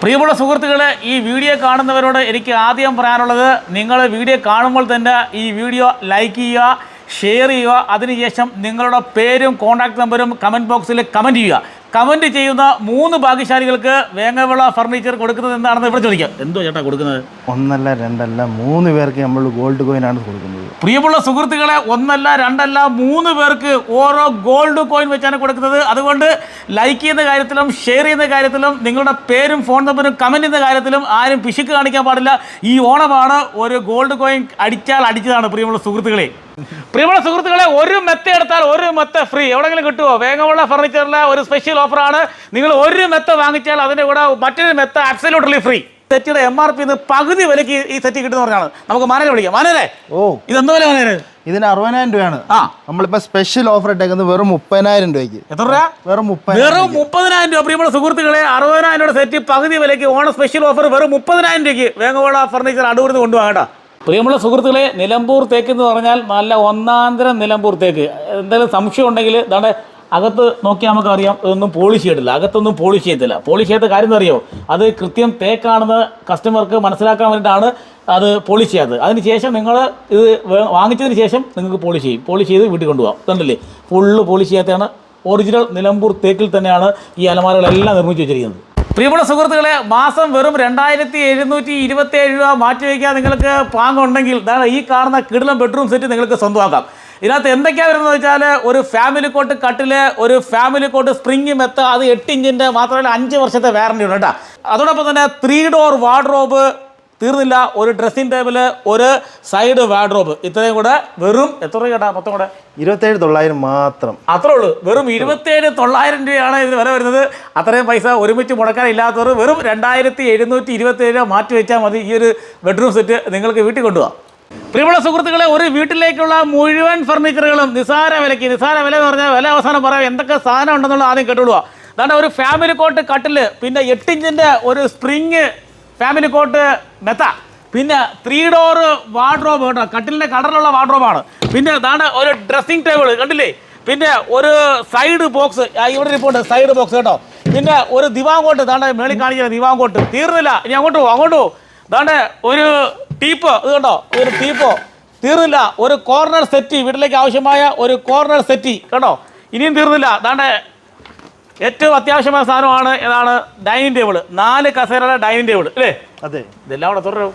പ്രിയമുള്ള സുഹൃത്തുക്കളെ ഈ വീഡിയോ കാണുന്നവരോട് എനിക്ക് ആദ്യം പറയാനുള്ളത് നിങ്ങൾ വീഡിയോ കാണുമ്പോൾ തന്നെ ഈ വീഡിയോ ലൈക്ക് ചെയ്യുക ഷെയർ ചെയ്യുക. അതിനുശേഷം നിങ്ങളുടെ പേരും കോൺടാക്ട് നമ്പറും കമന്റ് ബോക്സിൽ കമന്റ് ചെയ്യുക. കമന്റ് ചെയ്യുന്ന മൂന്ന് ഭാഗ്യശാലികൾക്ക് വേങ്ങവിള ഫർണിച്ചർ കൊടുക്കുന്നത് എന്താണെന്ന് ഇവിടെ ചോദിക്കാം. എന്തോ ചേട്ടാ കൊടുക്കുന്നത്? ഒന്നല്ല രണ്ടല്ല മൂന്ന് പേർക്ക് നമ്മൾ ഗോൾഡ് കോയിൻ ആണ് കൊടുക്കുന്നത്. പ്രിയമുള്ള സുഹൃത്തുക്കളെ ഒന്നല്ല രണ്ടല്ല മൂന്ന് പേർക്ക് ഓരോ ഗോൾഡ് കോയിൻ വെച്ചാണ് കൊടുക്കുന്നത്. അതുകൊണ്ട് ലൈക്ക് ചെയ്യുന്ന കാര്യത്തിലും ഷെയർ ചെയ്യുന്ന കാര്യത്തിലും നിങ്ങളുടെ പേരും ഫോൺ നമ്പറും കമന്റ് ചെയ്യുന്ന കാര്യത്തിലും ആരും പിശുക്ക് കാണിക്കാൻ പാടില്ല. ഈ ഓണമാണ് ഒരു ഗോൾഡ് കോയിൻ അടിച്ചാൽ അടിച്ചതാണ് പ്രിയമുള്ള സുഹൃത്തുക്കളെ. പ്രിയമുള്ള സുഹൃത്തുക്കളെ ഒരു മെത്ത എടുത്താൽ ഒരു മെത്ത ഫ്രീ എവിടെങ്കിലും കിട്ടുമോ വേഗമുള്ള ഫർണിച്ചറിലെ ഒരു സ്പെഷ്യൽ ഓഫറാണ് നിങ്ങൾ ഒരു മെത്ത വാങ്ങിച്ചാൽ അതിന്റെ കൂടെ മറ്റൊരു മെത്ത അബ്സല്യൂട്ട്ലി ഫ്രീ സെറ്റിയുടെ എം ആർ പി പകുതി വിലക്ക് ഈ സെറ്റ് കിട്ടുന്ന പറഞ്ഞാണ് നമുക്ക് മാനേജ് വിളിക്കാം. മാനേജേ ഓ. ഇതെന്തോ വില മാനേജ് ഇതിന് അറുപതിനായിരം രൂപയാണ്. ആ. നമ്മളിപ്പോ സ്പെഷ്യൽ ഓഫർ ഇട്ടേക്കുന്നത് വെറും മുപ്പതിനായിരം രൂപയ്ക്ക്. എത്ര രൂപ? വെറും മുപ്പത് വെറും മുപ്പതിനായിരം രൂപ. പ്രിയമുള്ള സുഹൃത്തുക്കളെ അറുപതിനായിരം രൂപയുടെ സെറ്റ് പകുതി വിലയ്ക്ക് ഓണ സ്പെഷ്യൽ ഓഫർ വെറും മുപ്പതിനായിരം രൂപയ്ക്ക് വേഗമുള്ള ഫർണിച്ചർ അടൂർന്ന് കൊണ്ടുപോകാം പ്രിയമുള്ള സുഹൃത്തുക്കളെ നിലമ്പൂർ തേക്ക് എന്ന് പറഞ്ഞാൽ നല്ല ഒന്നാന്തരം നിലമ്പൂർ തേക്ക്. എന്തെങ്കിലും സംശയം ഉണ്ടെങ്കിൽ ഇതാണ് അകത്ത് നോക്കിയാൽ നമുക്ക് അറിയാം. ഇതൊന്നും പോളിഷ് ചെയ്തിട്ടില്ല. അകത്തൊന്നും പോളിഷ് ചെയ്തില്ല പോളിഷ് ചെയ്ത കാര്യം എന്നറിയോ അത് കൃത്യം തേക്കാണെന്ന് കസ്റ്റമർക്ക് മനസ്സിലാക്കാൻ വേണ്ടിയിട്ടാണ് അത് പോളിഷ് ചെയ്യാത്തത്. അതിനുശേഷം നിങ്ങൾ ഇത് വാങ്ങിച്ചതിന് ശേഷം നിങ്ങൾക്ക് പോളിഷ് ചെയ്യും. പോളിഷ് ചെയ്ത് വീട്ടിൽ കൊണ്ടുപോകാം കണ്ടില്ലേ? ഫുള്ള് പോളിഷ് ചെയ്യാത്തതാണ്. ഒറിജിനൽ നിലമ്പൂർ തേക്കിൽ തന്നെയാണ് ഈ അലമാരകളെല്ലാം നിർമ്മിച്ച് വെച്ചിരിക്കുന്നത്. പ്രിയമുള്ള സുഹൃത്തുക്കളെ മാസം വെറും രണ്ടായിരത്തി എഴുന്നൂറ്റി ഇരുപത്തി ഏഴ് രൂപ മാറ്റി വയ്ക്കാൻ നിങ്ങൾക്ക് പാങ്ങുണ്ടെങ്കിൽ ഇതാണ് ഈ കാണുന്ന കിടിലം ബെഡ്റൂം സെറ്റ് നിങ്ങൾക്ക് സ്വന്തമാക്കാം. ഇതിനകത്ത് എന്തൊക്കെയാണ് വരുന്നത് വെച്ചാൽ ഒരു ഫാമിലി കോട്ട് കട്ടിൽ ഒരു ഫാമിലി കോട്ട് സ്പ്രിങ് മെത്ത അത് എട്ട് ഇഞ്ചിന്റെ മാത്രമല്ല അഞ്ച് വർഷത്തെ വാറണ്ടി ഉണ്ട് കേട്ടോ. അതോടൊപ്പം തന്നെ ത്രീ ഡോർ വാർഡ്രോബ് തീർന്നില്ല. ഒരു ഡ്രസ്സിംഗ് ടേബിൾ ഒരു സൈഡ് വാർഡ്രോബ് ഇത്രയും കൂടെ വെറും എത്ര രൂപ കേട്ടാ? മൊത്തം കൂടെ ഇരുപത്തേഴ് തൊള്ളായിരം മാത്രം. അത്രേ ഉള്ളൂ. വെറും ഇരുപത്തേഴ് തൊള്ളായിരം രൂപയാണ് ഇതിന് വില വരുന്നത്. അത്രയും പൈസ ഒരുമിച്ച് മുടക്കാനില്ലാത്തവർ വെറും രണ്ടായിരത്തി എഴുന്നൂറ്റി ഇരുപത്തേഴ് രൂപ മാറ്റി വെച്ചാൽ മതി. ഈ ഒരു ബെഡ്റൂം സെറ്റ് നിങ്ങൾക്ക് വീട്ടിൽ കൊണ്ടുപോകാം പ്രിയമുള്ള സുഹൃത്തുക്കളെ ഒരു വീട്ടിലേക്കുള്ള മുഴുവൻ ഫർണിച്ചറുകളും നിസാര വിലയ്ക്ക് നിസാര വില എന്ന് പറഞ്ഞാൽ വില അവസാനം പറയാം. എന്തൊക്കെ സാധനം ഉണ്ടെന്നുള്ള ആദ്യം കേട്ടുകൊള്ളുക അതാണ് ഒരു ഫാമിലി കോട്ട് കട്ടിൽ പിന്നെ എട്ടിഞ്ചിന്റെ ഒരു സ്പ്രിങ് ഫാമിലി കോട്ട് മെത്ത. പിന്നെ ത്രീ ഡോർ വാർഡ്രോബ് കേട്ടോ. കട്ടിലിന്റെ കളറിലുള്ള വാർഡ്രോബാണ് പിന്നെ അതാണ് ഒരു ഡ്രസ്സിംഗ് ടേബിൾ കണ്ടില്ലേ? പിന്നെ ഒരു സൈഡ് ബോക്സ് ഇവിടെ ഇരിപ്പുണ്ട് സൈഡ് ബോക്സ് കേട്ടോ. പിന്നെ ഒരു ദിവാങ്കോട്ട് ദാണ്ട് മേളിൽ കാണിക്കുന്ന ദിവാങ്കോട്ട് തീർന്നില്ല. ഇനി അങ്ങോട്ട് പോകും അങ്ങോട്ട് പോകും ദാണ്ട് ഒരു ടീപ്പോ ഇത് കണ്ടോ? ഒരു ടീപ്പോ. തീർന്നില്ല. ഒരു കോർണർ സെറ്റി വീട്ടിലേക്ക് ആവശ്യമായ ഒരു കോർണർ സെറ്റി കേട്ടോ ഇനിയും തീർന്നില്ല. ദാണ്ട് ഏറ്റവും അത്യാവശ്യമായ സാധനമാണ് ഏതാണ്? ഡൈനിങ് ടേബിൾ നാല് കസേരയുടെ ഡൈനിങ് ടേബിൾ അല്ലേ? അതെ. ഇതെല്ലാം കൂടെ തുടരും.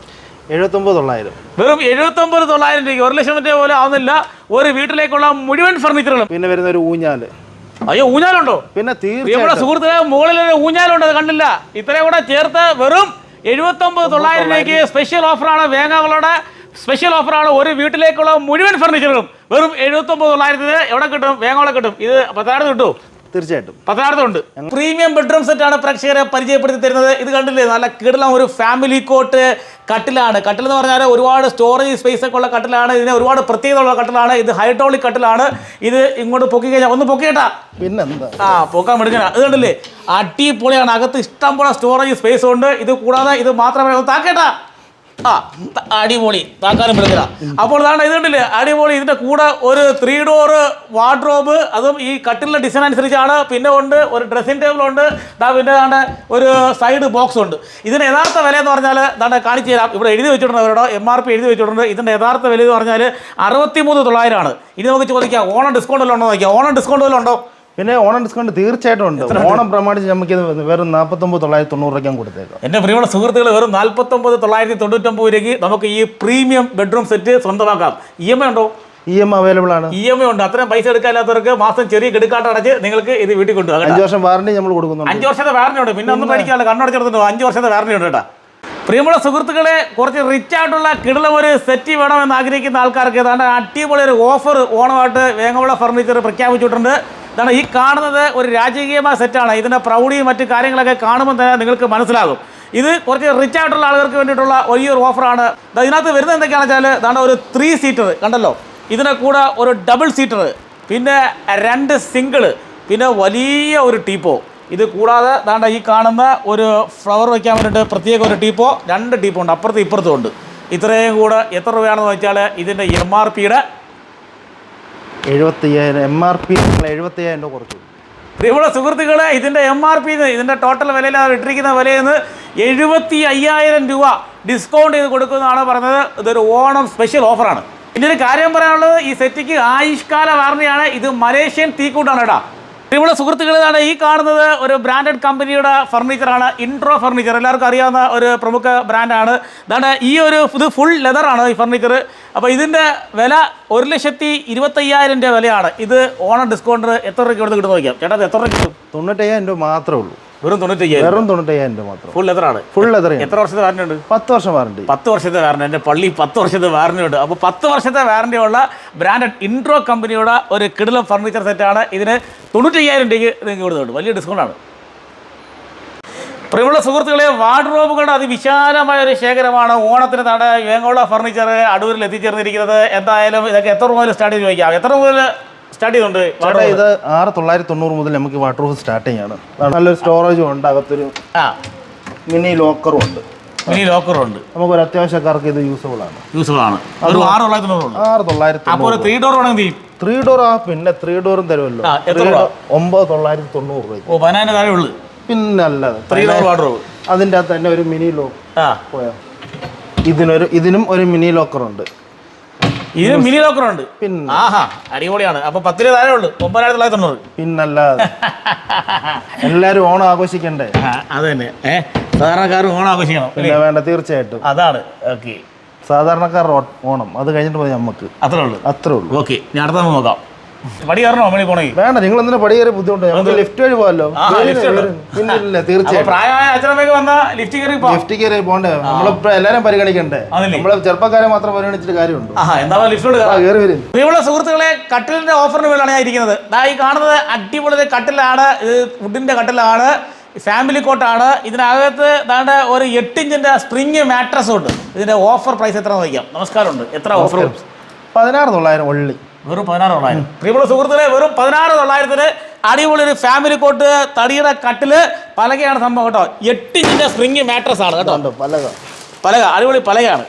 എഴുപത്തൊമ്പത് തൊള്ളായിരം. വെറും എഴുപത്തൊമ്പത് തൊള്ളായിരം രൂപ ഒരു ലക്ഷം രൂപ പോലെ ആവുന്നില്ല. ഒരു വീട്ടിലേക്കുള്ള മുഴുവൻ ഫർണിച്ചറുകളും പിന്നെ വരുന്ന ഒരു ഊഞ്ഞാൽ. അയ്യോ ഊഞ്ഞാലുണ്ടോ? പിന്നെ തീർച്ചയായും സുഹൃത്തുക്കളെ മുകളിൽ ഒരു ഊഞ്ഞാലുണ്ട് അത് കണ്ടില്ല. ഇത്രയും കൂടെ ചേർത്ത് വെറും എഴുപത്തൊമ്പത് തൊള്ളായിരം രൂപയ്ക്ക് സ്പെഷ്യൽ ഓഫറാണ് വേങ്ങകളുടെ സ്പെഷ്യൽ ഓഫറാണ് ഒരു വീട്ടിലേക്കുള്ള മുഴുവൻ ഫർണിച്ചറുകളും വെറും എഴുപത്തൊമ്പത് തൊള്ളായിരത്തിന് എവിടെ കിട്ടും? വേങ്ങോളെ കിട്ടും. ഇത് പത്തായിരത്ത് കിട്ടും. തീർച്ചയായിട്ടും. ഉണ്ട് പ്രീമിയം ബെഡ്റൂം സെറ്റാണ് പ്രേക്ഷകരെ പരിചയപ്പെടുത്തി തരുന്നത്. ഇത് കണ്ടില്ലേ നല്ല കിടലം ഒരു ഫാമിലി കോട്ട് കട്ടിലാണ്. കട്ടിൽ എന്ന് പറഞ്ഞാൽ ഒരുപാട് സ്റ്റോറേജ് സ്പേസ് ഒക്കെ ഉള്ള കട്ടിലാണ്. ഇതിന് ഒരുപാട് പ്രത്യേകത ഉള്ള കട്ടിലാണ്. ഇത് ഹൈഡ്രോളിക് കട്ടിലാണ്. ഇത് ഇങ്ങോട്ട് പൊക്കി കഴിഞ്ഞാൽ ഒന്ന് പൊക്കിയിട്ടാ. പിന്നെന്താ? ആ പൊക്കാൻ മെടുക്കണ ഇത് കണ്ടില്ലേ അടിപൊളിയാണ്. അകത്ത് ഇഷ്ടംപോലെ സ്റ്റോറേജ് സ്പേസ് ഉണ്ട്. ഇത് കൂടാതെ ഇത് മാത്രമേ താക്കേട്ടാ. ആ അടിപൊളി. താക്കാനും വിളിക്കല അപ്പോൾ താണ്ട ഇത് കണ്ടില്ലേ? അടിപൊളി. ഇതിന്റെ കൂടെ ഒരു ത്രീ ഡോർ വാർഡ്രോബ് അതും ഈ കട്ടിലിന്റെ ഡിസൈൻ അനുസരിച്ചാണ്. പിന്നെ ഉണ്ട് ഒരു ഡ്രസ്സിംഗ് ടേബിൾ ഉണ്ട്. പിന്നെ താണ്ട ഒരു സൈഡ് ബോക്സ് ഉണ്ട്. ഇതിന് യഥാർത്ഥ വില എന്ന് പറഞ്ഞാൽ താണ്ട കാണിച്ചു തരാം. ഇവിടെ എഴുതി വെച്ചിട്ടുണ്ട് അവരോട്. എം ആർ പി എഴുതി വെച്ചിട്ടുണ്ട്. ഇതിന്റെ യഥാർത്ഥ വില എന്ന് പറഞ്ഞാൽ അറുപത്തി മൂന്ന് തൊള്ളായിരമാണ് ഇനി നമുക്ക് ചോദിക്കാം ഓണം ഡിസ്കൗണ്ട് വല്ലതും ഉണ്ടോ നോക്കിയാൽ ഓണം ഡിസ്കൗണ്ട് വല്ലതും ഉണ്ടോ? പിന്നെ ഓണം ഡിസ്കൗണ്ട് തീർച്ചയായിട്ടും ഉണ്ട്. ഓണം പ്രമാണിച്ച് നമുക്ക് ഇത് വെറും നാൽപ്പത്തൊമ്പത് തൊള്ളായിരത്തി തൊണ്ണൂറ് രൂപയ്ക്കാൻ കൊടുത്തേക്കാം. എന്റെ പ്രിയമുള്ള സുഹൃത്തുക്കൾ വെറും നാൽപ്പത്തൊമ്പത് തൊള്ളായിരത്തി തൊണ്ണൂറ്റൊമ്പത് രൂപയ്ക്ക് നമുക്ക് ഈ പ്രീമിയം ബെഡ്റൂം സെറ്റ് സ്വന്തമാക്കാം. ഇ എം ഐ ഉണ്ടോ? ഇ എം അവൈലബിൾ ആണ്. ഇ എം ഐ ഉണ്ട്. അത്രയും പൈസ എടുക്കാത്തവർക്ക് മാസം ചെറിയ കിടക്കാട്ട് അടച്ച് നിങ്ങൾക്ക് ഇത് വീട്ടിൽ കൊണ്ടുപോകാം. അഞ്ച് വർഷം വാറണ്ടി നമ്മൾ കൊടുക്കുന്നുണ്ട്. അഞ്ച് വർഷത്തെ വാറണ്ടി ഉണ്ട്. പിന്നെ ഒന്നും പഠിക്കാനുള്ള കണ്ണടച്ചെടുത്തിട്ടോ അഞ്ച് വർഷത്തെ വാറണ്ടി ഉണ്ട് കേട്ടോ. പ്രിയമുള്ള സുഹൃത്തുക്കളെ കുറച്ച് റിച്ച് ആയിട്ടുള്ള കിടലം ഒരു സെറ്റ് വേണമെന്ന് ആഗ്രഹിക്കുന്ന ആൾക്കാർക്ക് ഏതാണ്ട് അടിപൊളി ഒരു ഓഫർ ഓണമായിട്ട് വേങ്ങവള ഫർണിച്ചർ പ്രഖ്യാപിച്ചിട്ടുണ്ട്. ഇതാണ് ഈ കാണുന്നത് ഒരു രാജകീയമായ സെറ്റാണ്. ഇതിന്റെ പ്രൗഢിയും മറ്റു കാര്യങ്ങളൊക്കെ കാണുമ്പോൾ തന്നെ നിങ്ങൾക്ക് മനസ്സിലാകും. ഇത് കുറച്ച് റിച്ച് ആയിട്ടുള്ള ആളുകൾക്ക് വേണ്ടിയിട്ടുള്ള വലിയൊരു ഓഫറാണ് ഇതിനകത്ത് വരുന്നത് എന്തൊക്കെയാണെന്ന് വെച്ചാൽ ഇതാണ് ഒരു ത്രീ സീറ്റർ കണ്ടല്ലോ? ഇതിനെ കൂടെ ഒരു ഡബിൾ സീറ്റർ പിന്നെ രണ്ട് സിംഗിൾ പിന്നെ വലിയ ഒരു ടീപ്പോ. ഇത് കൂടാതെ ദാണ്ട ഈ കാണുന്ന ഒരു ഫ്ലവർ വയ്ക്കാൻ വേണ്ടിയിട്ട് പ്രത്യേക ഒരു ടീപ്പോ രണ്ട് ടീപ്പോ ഉണ്ട്. അപ്പുറത്തും ഇപ്പുറത്തും ഉണ്ട്. ഇത്രയും കൂടെ എത്ര രൂപയാണെന്ന് വെച്ചാൽ ഇതിന്റെ എം ആർ പിയുടെ എഴുപത്തി എം ആർ പി നിങ്ങൾ രൂപ കുറച്ചു. പ്രിയമുള്ള സുഹൃത്തുക്കളെ ഇതിന്റെ എം ആർ പി ഇതിന്റെ ടോട്ടൽ വിലയിൽ അവർ ഇട്ടിരിക്കുന്ന വിലയിൽ എഴുപത്തി അയ്യായിരം രൂപ ഡിസ്കൗണ്ട് ചെയ്ത് കൊടുക്കുന്നതാണ് പറഞ്ഞത്. ഇതൊരു ഓണം സ്പെഷ്യൽ ഓഫറാണ് ഒരു കാര്യം പറയാനുള്ളത് ഈ സെറ്റിക്ക് ആയുഷ്കാല വാറണ്ടിയാണ് ഇത് മലേഷ്യൻ തീക്കൂട്ടാണ് കേട്ടോ. ഇവിടെ സുഹൃത്തുക്കളിലാണ് ഈ കാണുന്നത് ഒരു ബ്രാൻഡഡ് കമ്പനിയുടെ ഫർണിച്ചറാണ് ഇൻട്രോ ഫർണിച്ചർ എല്ലാവർക്കും അറിയാവുന്ന ഒരു പ്രമുഖ ബ്രാൻഡാണ് അതാണ് ഈ ഒരു ഇത് ഫുൾ ലെതറാണ് ഈ ഫർണിച്ചർ അപ്പോൾ ഇതിന്റെ വില ഒരു ലക്ഷത്തി ഇരുപത്തയ്യായിരം രൂപ വിലയാണ്. ഇത് ഓണർ ഡിസ്കൗണ്ട് എത്ര രൂപയ്ക്ക് ഇവിടെ കിട്ടുന്ന നോക്കിയാം? ചേട്ടാ എത്ര രൂപ കിട്ടും? തൊണ്ണൂറ്റയ്യായിരം രൂപ മാത്രമേ ഉള്ളൂ. വെറും തൊണ്ണൂറ്റയ്യായിരം വെറും തൊണ്ണൂറ്റയ്യായിരം രൂപ മാത്രം. ഫുൾ ലെതറാണ് ഫുൾ ലെതർ എത്ര വർഷത്തെ വാറണ്ടി ഉണ്ട്? പത്ത് വർഷം വാറണ്ടി പത്ത് വർഷത്തെ വാറണ്ടി എന്റെ പള്ളി പത്ത് വർഷത്തെ വാറണ്ടി ഉണ്ട്. അപ്പോൾ പത്ത് വർഷത്തെ വാറണ്ടി ഉള്ള ബ്രാൻഡഡ് ഇൻട്രോ കമ്പനിയുടെ ഒരു കിടിലം ഫർണിച്ചർ സെറ്റാണ് ഇതിന് തൊണ്ണൂറ്റയ്യായിരം രൂപയ്ക്ക് നിങ്ങൾക്ക് കൊടുത്തുണ്ട് വലിയ ഡിസ്കൗണ്ടാണ് പ്രിയമുള്ള സുഹൃത്തുക്കളെ വാർഡ്രോബുകളുടെ അതിവിശാലമായ ഒരു ശേഖരമാണ് ഓണത്തിന് തട വേങ്ങോള ഫർണിച്ചർ അടൂരിൽ എത്തിച്ചേർന്നിരിക്കുന്നത്. എന്തായാലും ഇതൊക്കെ എത്ര മുതൽ സ്റ്റാർട്ട് ചെയ്ത് ചോദിക്കാം എത്ര മുതൽ സ്റ്റാർട്ട് ചേട്ടാ ഇത് ആറ് തൊള്ളായിരത്തി തൊണ്ണൂറ് മുതൽ നമുക്ക് വാട്ടർ പ്രൂഫ് സ്റ്റാർട്ടിംഗ് ആണ്. നല്ലൊരു സ്റ്റോറേജും ഉണ്ട് അകത്തൊരു ആ. മിനി ലോക്കറും ഉണ്ട്. മിനി ലോക്കറും ഉണ്ട്. നമുക്ക് ഒരു അത്യാവശ്യക്കാർക്ക് ഇത് യൂസബിൾ ആണ്. യൂസ്ഫുൾ ആണ്. ആറ് തൊള്ളായിരത്തി ആറ് തൊള്ളായിരത്തി അപ്പോൾ ത്രീ ഡോർ വേണമെങ്കിൽ ത്രീ ഡോർ ആ പിന്നെ ത്രീ ഡോറും തരുമല്ലോ. ഒമ്പത് തൊള്ളായിരത്തി തൊണ്ണൂറ് രൂപ? ഓ പതിനായിരം താഴെ ഉള്ളു. പിന്നല്ല ത്രീ ഡോർ വാട്ടർ അതിന്റെ അകത്ത് തന്നെ ഒരു മിനി ലോക്ക് ഇതിനൊരു ഇതിനും ഒരു മിനി ലോക്കർ ഇതിന് മിനി ലോക്കർ ഉണ്ട് പിന്നെ. ആഹാ അടിപൊളിയാണ്. അപ്പൊ പത്തിര താഴെ ഉള്ളു ഒമ്പതിനായിരത്തി തൊള്ളായിരത്തി തൊണ്ണൂറ് പിന്നല്ലാതെ. എല്ലാരും ഓണം ആഘോഷിക്കണ്ടേ? അത് തന്നെ. സാധാരണക്കാരും സാധാരണക്കാർ ഓണം ആഘോഷിക്കണം പിന്നെ വേണ്ട തീർച്ചയായിട്ടും. അതാണ്. ഓക്കെ. സാധാരണക്കാർ ഓണം. അത് കഴിഞ്ഞിട്ട് പോയി നമുക്ക് അത്രേ ഉള്ളൂ. അത്രേ ഉള്ളൂ. ഓക്കെ ഞാൻ അടുത്ത നോക്കാം. പടി കയറണോ മണി പോണേ? വേണ്ട നിങ്ങൾ എന്തിനാ പടിയേറെ ബുദ്ധിമുട്ട്? നമുക്ക് ലിഫ്റ്റ് വഴി. പിന്നെ ഇല്ല അപ്പൊ തീർച്ചയായിട്ടും പ്രായമായ അച്ഛനമ്മയൊക്കെ വന്ന ലിഫ്റ്റ് കയറി ലിഫ്റ്റ് കയറി പോണ്ടേ നമ്മളിപ്പോ എല്ലാരും പരിഗണിക്കണ്ടേ? നമ്മളെ നമ്മൾ ചെറുപ്പക്കാരെ മാത്രം പരിഗണിച്ചിട്ട് കാര്യമുണ്ട്? എന്താ ലിഫ്റ്റോട് കയറി വരും. പ്രിയമുള്ള സുഹൃത്തുക്കളെ കട്ടിലിന്റെ ഓഫറിന് മേലാണ് ഞാൻ ഇരിക്കുന്നത്. ഈ കാണുന്നത് അടിപൊളി കട്ടിലാണ്. ഇത് വുഡിന്റെ കട്ടിലാണ്. ഫാമിലി കോട്ടാണ് ഇതിനകത്ത് താണ്ട് ഒരു എട്ടിഞ്ചിന്റെ സ്പ്രിങ് മാട്രസ് ഉണ്ട്. ഇതിന്റെ ഓഫർ പ്രൈസ് എത്ര നോക്കാം നമസ്കാരമുണ്ട്. എത്ര ഓഫർ പതിനാറ് തൊള്ളായിരം ഒള്ളി. വെറും പതിനാറ് തൊള്ളായിരം. പ്രിയമുള്ള സുഹൃത്തുക്കളെ വെറും പതിനാറ് തൊള്ളായിരത്തിന് അടിപൊളി ഒരു ഫാമിലി കോട്ട് തടിയുടെ കട്ടിൽ പലകയാണ് സംഭവം കേട്ടോ. എട്ടിഞ്ചിന്റെ സ്പ്രിങ് മാട്രസ് ആണ് കേട്ടോ. പലക. പലക അടിപൊളി പലകയാണ്.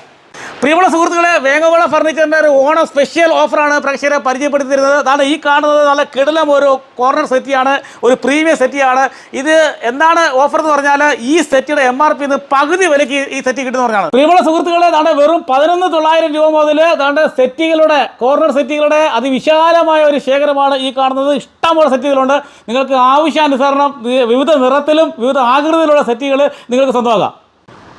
പ്രിയമുള്ള സുഹൃത്തുക്കളെ വേങ്ങവള ഫർണിച്ചറിന്റെ ഒരു ഓണം സ്പെഷ്യൽ ഓഫറാണ് പ്രേക്ഷകരെ പരിചയപ്പെടുത്തി തരുന്നത് അതാണ് ഈ കാണുന്നത് നല്ല കിടലം ഒരു കോർണർ സെറ്റിയാണ് ഒരു പ്രീമിയം സെറ്റിയാണ് ഇത് എന്താണ് ഓഫർ എന്ന് പറഞ്ഞാൽ ഈ സെറ്റിയുടെ എം ആർ പി പകുതി വിലയ്ക്ക് ഈ സെറ്റ് കിട്ടുന്ന പറഞ്ഞാണ്. പ്രിയമുള്ള സുഹൃത്തുക്കളെ അതാണ് വെറും പതിനൊന്ന് തൊള്ളായിരം രൂപ മുതൽ അതാണ്ട് സെറ്റുകളുടെ കോർണർ സെറ്റുകളുടെ അതിവിശാലമായ ഒരു ശേഖരമാണ് ഈ കാണുന്നത്. ഇഷ്ടംപോലെ സെറ്റുകളുണ്ട് നിങ്ങൾക്ക് ആവശ്യാനുസരണം വിവിധ നിറത്തിലും വിവിധ ആകൃതിയിലുള്ള സെറ്റുകൾ നിങ്ങൾക്ക് സ്വന്തമാക്കാം.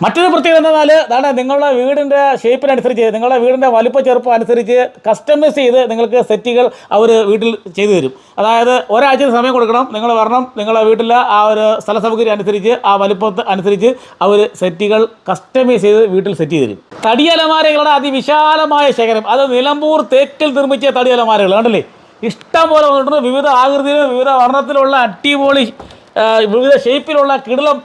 മറ്റൊരു പ്രത്യേകത എന്നാൽ അതാണ് നിങ്ങളുടെ വീടിന്റെ ഷേപ്പിനനുസരിച്ച് നിങ്ങളുടെ വീടിന്റെ വലുപ്പ ചെറുപ്പം അനുസരിച്ച് കസ്റ്റമൈസ് ചെയ്ത് നിങ്ങൾക്ക് സെറ്റുകൾ അവർ വീട്ടിൽ ചെയ്തു തരും. അതായത് ഒരാഴ്ച സമയം കൊടുക്കണം നിങ്ങൾ വരണം നിങ്ങളുടെ വീട്ടിലെ ആ ഒരു സ്ഥല സൗകര്യം അനുസരിച്ച് ആ വലുപ്പത്ത് അനുസരിച്ച് അവർ സെറ്റുകൾ കസ്റ്റമൈസ് ചെയ്ത് വീട്ടിൽ സെറ്റ് ചെയ്ത് തരും. തടിയലമാരകളുടെ അതിവിശാലമായ ശേഖരം അത് നിലമ്പൂർ തേക്കിൽ നിർമ്മിച്ച തടിയലമാരകൾ കണ്ടില്ലേ? ഇഷ്ടം പോലെ വന്നിട്ടുണ്ട്. വിവിധ ആകൃതിയിലും വിവിധ വർണത്തിലുള്ള അടിപൊളി വിവിധ ഷേപ്പിലുള്ള കിടിലം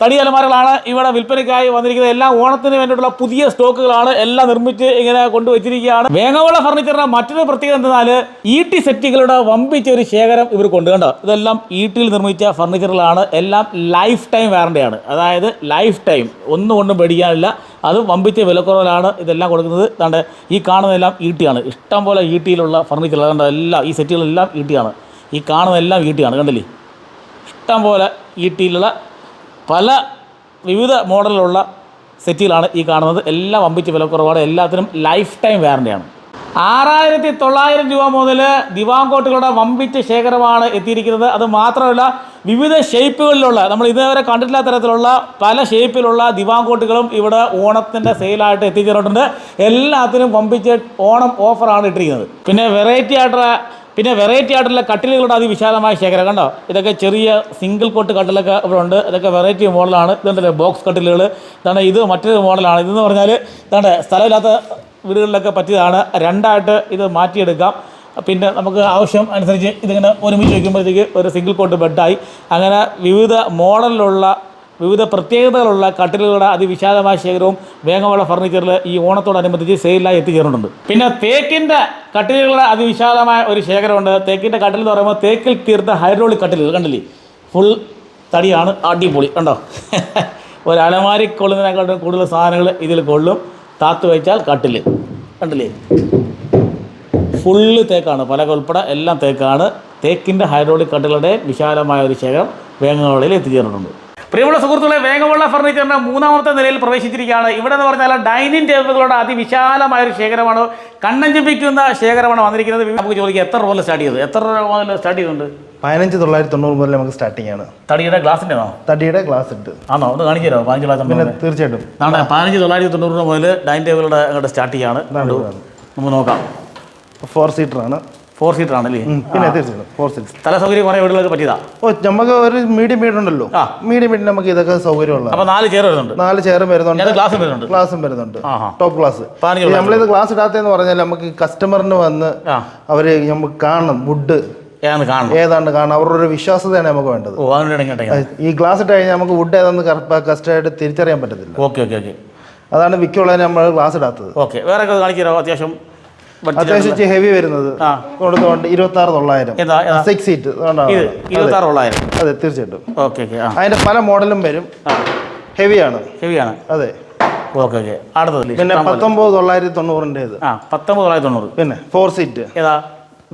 തടി അലമാരകളാണ് ഇവിടെ വിൽപ്പനയ്ക്കായി വന്നിരിക്കുന്നത്. എല്ലാം ഓണത്തിന് വേണ്ടിയിട്ടുള്ള പുതിയ സ്റ്റോക്കുകളാണ് എല്ലാം നിർമ്മിച്ച് ഇങ്ങനെ കൊണ്ടുവച്ചിരിക്കുകയാണ്. വേങ്ങവള ഫർണിച്ചറിന്റെ മറ്റൊരു പ്രത്യേകത എന്തെന്നാൽ ഈട്ടി സെറ്റുകളുടെ വമ്പിച്ച ഒരു ശേഖരം ഇവർ കൊണ്ടുകണ്ടോ ഇതെല്ലാം ഈട്ടിയിൽ നിർമ്മിച്ച ഫർണിച്ചറുകളാണ്. എല്ലാം ലൈഫ് ടൈം വാറണ്ടിയാണ് അതായത് ലൈഫ് ടൈം ഒന്നും കൊണ്ടും പേടിക്കാനില്ല. അത് വമ്പിച്ച വിലക്കുറവിലാണ് ഇതെല്ലാം കൊടുക്കുന്നത്. അതുകൊണ്ട് ഈ കാണുന്നതെല്ലാം ഈട്ടിയാണ് ഇഷ്ടം പോലെ ഈട്ടിയിലുള്ള ഫർണിച്ചർ അതുകൊണ്ട് എല്ലാം ഈ സെറ്റുകളെല്ലാം ഈട്ടിയാണ് ഈ കാണുന്നതെല്ലാം ഈട്ടിയാണ് കണ്ടില്ലേ? ഇഷ്ടം പോലെ ഈട്ടിയിലുള്ള പല വിവിധ മോഡലിലുള്ള സെറ്റിലാണ് ഈ കാണുന്നത്. എല്ലാം അമ്പിച്ച് വിലക്കുറവാണ് എല്ലാത്തിനും ലൈഫ് ടൈം വാറണ്ടിയാണ് ആറായിരത്തി തൊള്ളായിരം രൂപ മുതൽ ദിവാങ്കോട്ടുകളുടെ വമ്പിച്ച ശേഖരമാണ് എത്തിയിരിക്കുന്നത്. അത് മാത്രമല്ല വിവിധ ഷേപ്പുകളിലുള്ള നമ്മൾ ഇതുവരെ കണ്ടിട്ടില്ലാത്ത തരത്തിലുള്ള പല ഷേപ്പിലുള്ള ദിവാങ്കോട്ടുകളും ഇവിടെ ഓണത്തിന്റെ സെയിലായിട്ട് എത്തിച്ചേർന്നിട്ടുണ്ട്. എല്ലാത്തിനും വമ്പിച്ച് ഓണം ഓഫറാണ് ഇട്ടിരിക്കുന്നത്. പിന്നെ വെറൈറ്റി ആയിട്ടുള്ള പിന്നെ വെറൈറ്റി ആയിട്ടുള്ള കട്ടിലുകളുടെ അതിവിശാലമായ ശേഖരം കണ്ടോ? ഇതൊക്കെ ചെറിയ സിംഗിൾ കോട്ട് കട്ടിലൊക്കെ ഇവിടെ ഉണ്ട്. ഇതൊക്കെ വെറൈറ്റി മോഡലാണ് ഇതുണ്ടല്ലോ ബോക്സ് കട്ടിലുകൾ ഇതാണ് ഇത് മറ്റൊരു മോഡലാണ് ഇതെന്ന് പറഞ്ഞാൽ ഇതാണ് സ്ഥലമില്ലാത്ത വീടുകളിലൊക്കെ പറ്റിയതാണ്. രണ്ടായിട്ട് ഇത് മാറ്റിയെടുക്കാം. പിന്നെ നമുക്ക് ആവശ്യം അനുസരിച്ച് ഇതിങ്ങനെ ഒരുമിച്ച് വയ്ക്കുമ്പോഴത്തേക്ക് ഒരു സിംഗിൾ കോട്ട് ബെഡായി അങ്ങനെ വിവിധ മോഡലിലുള്ള വിവിധ പ്രത്യേകതകളുള്ള കട്ടിലുകളുടെ അതിവിശാലമായ ശേഖരവും വേഗമുള്ള ഫർണിച്ചറിൽ ഈ ഓണത്തോടനുബന്ധിച്ച് സെയിലായി എത്തിച്ചേർന്നിട്ടുണ്ട് പിന്നെ തേക്കിന്റെ കട്ടിലുകളുടെ അതിവിശാലമായ ഒരു ശേഖരമുണ്ട്. തേക്കിന്റെ കട്ടിൽ എന്ന് പറയുമ്പോൾ തേക്കിൽ തീർത്ത ഹൈഡ്രോളിക് കട്ടിലുകൾ കണ്ടില്ലേ? ഫുൾ തടിയാണ് അടിപൊളി. കണ്ടോ? ഒരു അലമാരി കൊള്ളുന്നതിനെക്കാട്ടും കൂടുതൽ സാധനങ്ങൾ ഇതിൽ കൊള്ളും. താത്തു വെച്ചാൽ കട്ടിൽ കണ്ടില്ലേ? ഫുള്ള് തേക്കാണ്. പല ഉൾപ്പെടെ എല്ലാം തേക്കാണ്. തേക്കിന്റെ ഹൈഡ്രോളിക് കട്ടിലുകളുടെ വിശാലമായ ഒരു ശേഖരം വേങ്ങകളിൽ എത്തിച്ചേർന്നിട്ടുണ്ട്. പ്രിയമുള്ള സുഹൃത്തുക്കളെ വേഗമുള്ള ഫർണിച്ചറിന്റെ മൂന്നാമത്തെ നിലയിൽ പ്രവേശിച്ചിരിക്കുകയാണ്. ഇവിടെ എന്ന് പറഞ്ഞാൽ ഡൈനിങ് ടേബിളുകളുടെ അതിവിശാലമായ ഒരു ശേഖരമാണ് കണ്ണഞ്ചിപ്പിക്കുന്ന ശേഖരമാണ് വന്നിരിക്കുന്നത്. നമുക്ക് ചോദിക്കാം എത്ര രൂപ സ്റ്റാർട്ട് ചെയ്തത് എത്ര രൂപ മുതൽ സ്റ്റാർട്ട് ചെയ്തിട്ടുണ്ട് പതിനഞ്ച് തൊള്ളായിരത്തി തൊണ്ണൂറ് മുതൽ നമുക്ക് സ്റ്റാർട്ടിംഗ് ആണ്. തടിയുടെ ഗ്ലാസിന്റെ ആണോ തടിയുടെ ഗ്ലാസ് ഉണ്ട്. ആണോ? ഒന്ന് കാണിച്ചു തരാമോ? പതിനഞ്ച് ഗ്ലാസ് പിന്നെ തീർച്ചയായിട്ടും. നാളെ പതിനഞ്ച് തൊള്ളായിരത്തി തൊണ്ണൂറ് മുതൽ ഡൈനിങ് ടേബിളുടെ അങ്ങോട്ട് സ്റ്റാർട്ട് ചെയ്യാണ്. നമുക്ക് നോക്കാം. ഫോർ സീറ്റർ ആണ്. ഫോർ സീറ്റർ ആണല്ലേ? പിന്നെ തീർച്ചയായിട്ടും ഫോർ സീറ്റർ സ്ഥല സൗകര്യം കുറേ വീടുകൾക്ക് പറ്റിയതാ? ഓ നമുക്ക് ഒരു മീഡിയം വീട് ഉണ്ടല്ലോ. ആ. മീഡിയം വീടിന് നമുക്ക് ഇതൊക്കെ സൗകര്യമുള്ള അപ്പോൾ നാല് ചെയർ വരുന്നുണ്ട്. നാല് ചെയർ വരുന്നുണ്ട്. ക്ലാസ്സും വരുന്നുണ്ട്? ക്ലാസ്സും വരുന്നുണ്ട്. ടോപ്പ് ക്ലാസ് നമ്മളിത് ക്ലാസ് ഇടാത്തതെന്ന് പറഞ്ഞാൽ നമുക്ക് കസ്റ്റമറിന് വന്ന് അവർ നമുക്ക് കാണണം വുഡ് ഏതാണ്ട് കാണണം. അവരുടെ ഒരു വിശ്വാസതയാണ് നമുക്ക് വേണ്ടത്. ഈ ഗ്ലാസ് ഇട്ട് കഴിഞ്ഞാൽ നമുക്ക് വുഡ് ഏതാന്ന് കറക്റ്റായിട്ട് തിരിച്ചറിയാൻ പറ്റത്തില്ല. Okay okay okay. അതാണ് വിക്കുള്ളതിന് നമ്മൾ ഗ്ലാസ് ഇടാത്തത്. ഓക്കെ. വേറെ കാണിക്കാം അത്യാവശ്യം അത്യാവശ്യം ഹെവി വരുന്നത്. കൊടുത്തോണ്ട് ഇരുപത്തി ആറ് തൊള്ളായിരം സിക്സ് സീറ്റ് തൊള്ളായിരം അതെ. തീർച്ചയായിട്ടും. ഓക്കെ ഓക്കെ അതിന്റെ പല മോഡലും വരും. ഹെവിയാണ് ഹെവിയാണ് അതെ. Okay okay. അടുത്തത്. പിന്നെ പത്തൊമ്പത് തൊള്ളായിരത്തി തൊണ്ണൂറിന്റെത് ആ പത്തൊമ്പത് തൊള്ളായിരത്തി തൊണ്ണൂറ്. പിന്നെ ഫോർ സീറ്റ് ഏതാ?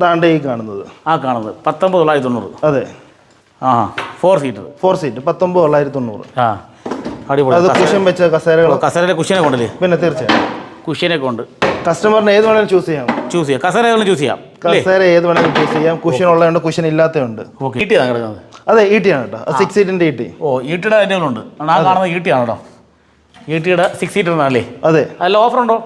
ദാണ്ട് ഈ കാണുന്നത്. ആ കാണുന്നത്. പത്തൊമ്പത് തൊള്ളായിരത്തി തൊണ്ണൂറ്. അതെ. ആ ഫോർ സീറ്റ് ഫോർ സീറ്റ് പത്തൊമ്പത് തൊള്ളായിരത്തി തൊണ്ണൂറ്. ആ അടിപൊളി. അത് കുഷൻ വെച്ച കസേരകൾ കസേരയുടെ കുഷ്യനെ കൊണ്ടല്ലേ പിന്നെ തീർച്ചയായും. കുഷ്യനൊക്കെ ഉണ്ട്. കസ്റ്റമറിന് ഏത് വേണമെങ്കിലും ചൂസ് ചെയ്യാം. ചൂസ് ചെയ്യാം. കസേര ഏത് ചൂസ് ചെയ്യാം. കസേര ഏത് വേണമെങ്കിലും ചൂസ് ചെയ്യാം. കുഷൻ ഉള്ളതുണ്ട് കുഷൻ ഇല്ലാത്തതുണ്ട്. ഓക്കെ ഈട്ടിയാണ് കിടക്കുന്നത്. അതെ ആണ് കേട്ടോ. സിക്സ് സീറ്റിന്റെ ഈട്ടി ഓ ഈട്ടിയുടെ എന്തെങ്കിലും ഉണ്ട് ആ കാണുന്നത് ഈട്ടിയാണ് കേട്ടോ. ഈട്ടിയുടെ സിക്സ് സീറ്റർ ആണല്ലേ അതെ. അല്ല ഓഫർ ഉണ്ടോ?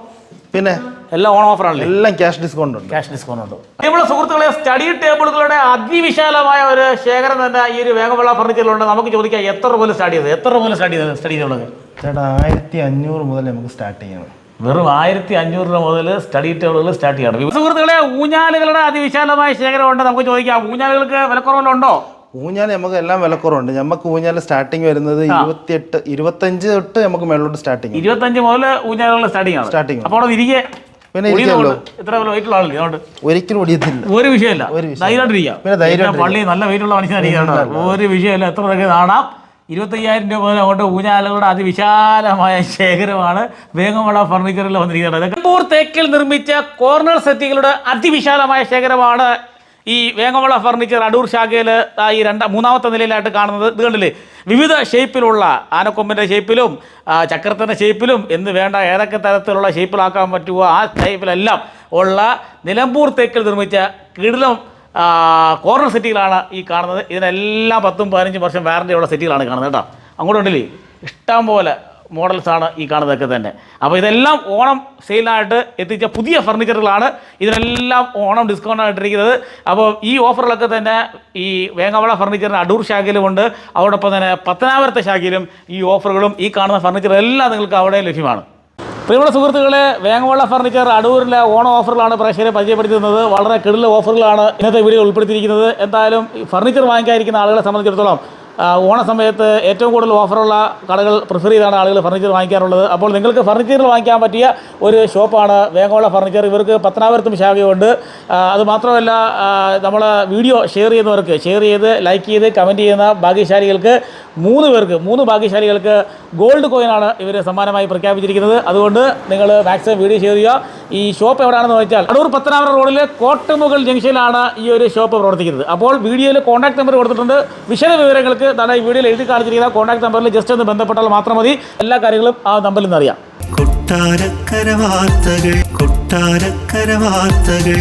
പിന്നെ? എല്ലാം ഓൺ ഓഫറാണല്ലേ എല്ലാം ക്യാഷ് ഡിസ്കൗണ്ട് ഉണ്ട്. ക്യാഷ് ഡിസ്കൗണ്ട് ഉണ്ട്. നമ്മുടെ സുഹൃത്തുക്കളെ സ്റ്റഡി ടേബിളുകളുടെ അതിവിശാലമായ ഒരു ശേഖരം തന്നെ ഈ ഒരു വേഗമുള്ള ഫർണിച്ചറിലുണ്ട് നമുക്ക് ചോദിക്കാം എത്ര രൂപ സ്റ്റാർട്ട് ചെയ്തത്? എത്ര രൂപ സ്റ്റാർട്ട് ചെയ്തത് സ്റ്റഡി ടേബിളൊക്കെ ചേട്ടാ ആയിരത്തി അഞ്ഞൂറ് മുതൽ നമുക്ക് സ്റ്റാർട്ട് ചെയ്യണം. വെറും ആയിരത്തി അഞ്ഞൂറ് രൂപ മുതൽ സ്റ്റഡി ടേബിളുകൾ സ്റ്റാർട്ട് ചെയ്യണം. സുഹൃത്തുക്കളെ ഊഞ്ഞാലുകളുടെ അതിവിശാലമായ ശേഖരമുണ്ട്. നമുക്ക് ചോദിക്കാം ഊഞ്ഞാലുകൾക്ക് വിലക്കുറവുണ്ടോ? ഊഞ്ഞാൽ നമുക്ക് എല്ലാം വിലക്കുറവുണ്ട്. നമുക്ക് ഊഞ്ഞാൽ സ്റ്റാർട്ടിങ് വരുന്നത് ഇരുപത്തിയെട്ട് ഇരുപത്തഞ്ച് തൊട്ട് നമുക്ക് മേളിലോട്ട് സ്റ്റാർട്ടിങ് ഇരുപത്തഞ്ച് മുതൽ ഊഞ്ഞാലുകൾ സ്റ്റാർട്ടിംഗ് ആണ്. സ്റ്റാർട്ടിങ് അപ്പോൾ ഇരിക്കെ പിന്നെ ഒരിക്കലും ഒടിയത്തില്ല. ഒരു വിഷയമല്ല. ധൈര്യമായിട്ടിരിക്കാം. പിന്നെ പള്ളി നല്ല വെയിറ്റുള്ള മനുഷ്യനായിരിക്കും ഒരു വിഷയമില്ല. എത്ര കാണാം ഇരുപത്തയ്യായിരം രൂപ മുതൽ അങ്ങോട്ട് ഊഞ്ഞാലുകളുടെ അതിവിശാലമായ ശേഖരമാണ് വേഗമുള്ള ഫർണിച്ചറിൽ വന്നിരിക്കുന്നത്. കമ്പൂർ തേക്കിൽ നിർമ്മിച്ച കോർണർ സെറ്റുകളുടെ അതിവിശാലമായ ശേഖരമാണ് ഈ വേങ്ങമുള ഫർണിച്ചർ അടൂർ ശാഖയിൽ ഈ രണ്ട മൂന്നാമത്തെ നിലയിലായിട്ട് കാണുന്നത്. ഇത് കണ്ടില്ലേ? വിവിധ ഷേപ്പിലുള്ള ആനക്കൊമ്പിന്റെ ഷേപ്പിലും ചക്രത്തിന്റെ ഷേപ്പിലും എന്ന് വേണ്ട ഏതൊക്കെ തരത്തിലുള്ള ഷേപ്പിലാക്കാൻ പറ്റുമോ ആ ടൈപ്പിലെല്ലാം ഉള്ള നിലമ്പൂർ തേക്കിൽ നിർമ്മിച്ച കിടിലം കോർണർ സെറ്റുകളാണ് ഈ കാണുന്നത്. ഇതിനെല്ലാം പത്തും പതിനഞ്ചും വർഷം വാറന്റിയുള്ള സെറ്റുകളാണ് കാണുന്നത് കേട്ടോ. അങ്ങോട്ട് ഉണ്ടല്ലേ ഇഷ്ടം പോലെ മോഡൽസാണ് ഈ കാണുന്നതൊക്കെ തന്നെ. അപ്പോൾ ഇതെല്ലാം ഓണം സെയിലായിട്ട് എത്തിച്ച പുതിയ ഫർണിച്ചറുകളാണ് ഇതിനെല്ലാം ഓണം ഡിസ്കൗണ്ട് ആയിട്ടിരിക്കുന്നത് അപ്പോൾ ഈ ഓഫറിലൊക്കെ തന്നെ ഈ വേങ്ങവള ഫർണിച്ചറിന് അടൂർ ശാഖയിലുമുണ്ട് അതോടൊപ്പം തന്നെ പത്തനാപുരത്തെ ശാഖയിലും ഈ ഓഫറുകളും ഈ കാണുന്ന ഫർണിച്ചറും എല്ലാം നിങ്ങൾക്ക് അവിടെ ലഭ്യമാണ്. പ്രിയമുള്ള സുഹൃത്തുക്കളെ വേങ്ങവള്ള ഫർണിച്ചർ അടൂരിലെ ഓണം ഓഫറിലാണ് പ്രേക്ഷകരെ പരിചയപ്പെടുത്തുന്നത് വളരെ കിടില ഓഫറുകളാണ് ഇന്നത്തെ വീഡിയോ ഉൾപ്പെടുത്തിയിരിക്കുന്നത്. എന്തായാലും ഫർണിച്ചർ വാങ്ങിക്കാതിരിക്കുന്ന ആളുകളെ സംബന്ധിച്ചിടത്തോളം ആ, ഓണ സമയത്ത് ഏറ്റവും കൂടുതൽ ഓഫറുള്ള കടകൾ പ്രിഫർ ചെയ്താണ് ആളുകൾ ഫർണിച്ചർ വാങ്ങിക്കാറുള്ളത്. അപ്പോൾ നിങ്ങൾക്ക് ഫർണിച്ചറിൽ വാങ്ങിക്കാൻ പറ്റിയ ഒരു ഷോപ്പാണ് വേങ്ങോള ഫർണിച്ചർ ഇവർക്ക് പത്തനാപുരത്തും ശാഖയുണ്ട്. അതുമാത്രമല്ല അത് മാത്രമല്ല നമ്മൾ വീഡിയോ ഷെയർ ചെയ്യുന്നവർക്ക് ഷെയർ ചെയ്ത് ലൈക്ക് ചെയ്ത് കമന്റ് ചെയ്യുന്ന ഭാഗ്യശാലികൾക്ക് മൂന്ന് പേർക്ക് മൂന്ന് ഭാഗ്യശാലികൾക്ക് ഗോൾഡ് കോയിനാണ് ഇവർ സമ്മാനമായി പ്രഖ്യാപിച്ചിരിക്കുന്നത്. അതുകൊണ്ട് നിങ്ങൾ മാക്സിമം വീഡിയോ ഷെയർ ചെയ്യുക. ഈ ഷോപ്പ് എവിടെയാണെന്ന് വെച്ചാൽ അടൂർ പത്തനാപുരം റോഡിലെ കോട്ടമുകൾ ജംഗ്ഷനിലാണ് ഈ ഒരു ഷോപ്പ് പ്രവർത്തിക്കുന്നത്. അപ്പോൾ വീഡിയോയിൽ കോൺടാക്ട് നമ്പർ കൊടുത്തിട്ടുണ്ട്. വിശദ വിവരങ്ങൾക്ക് തന്നെ ഈ വീഡിയോയിൽ എഴുതി കാണിച്ചിരിക്കുന്ന കോൺടാക്ട് നമ്പറിൽ ജസ്റ്റ് ഒന്ന് ബന്ധപ്പെട്ടാൽ മാത്രം മതി. എല്ലാ കാര്യങ്ങളും ആ നമ്പറിൽ നിന്ന് അറിയാം. കൊട്ടാരക്കര വാർത്തകൾ കൊട്ടാരക്കര വാർത്തകൾ.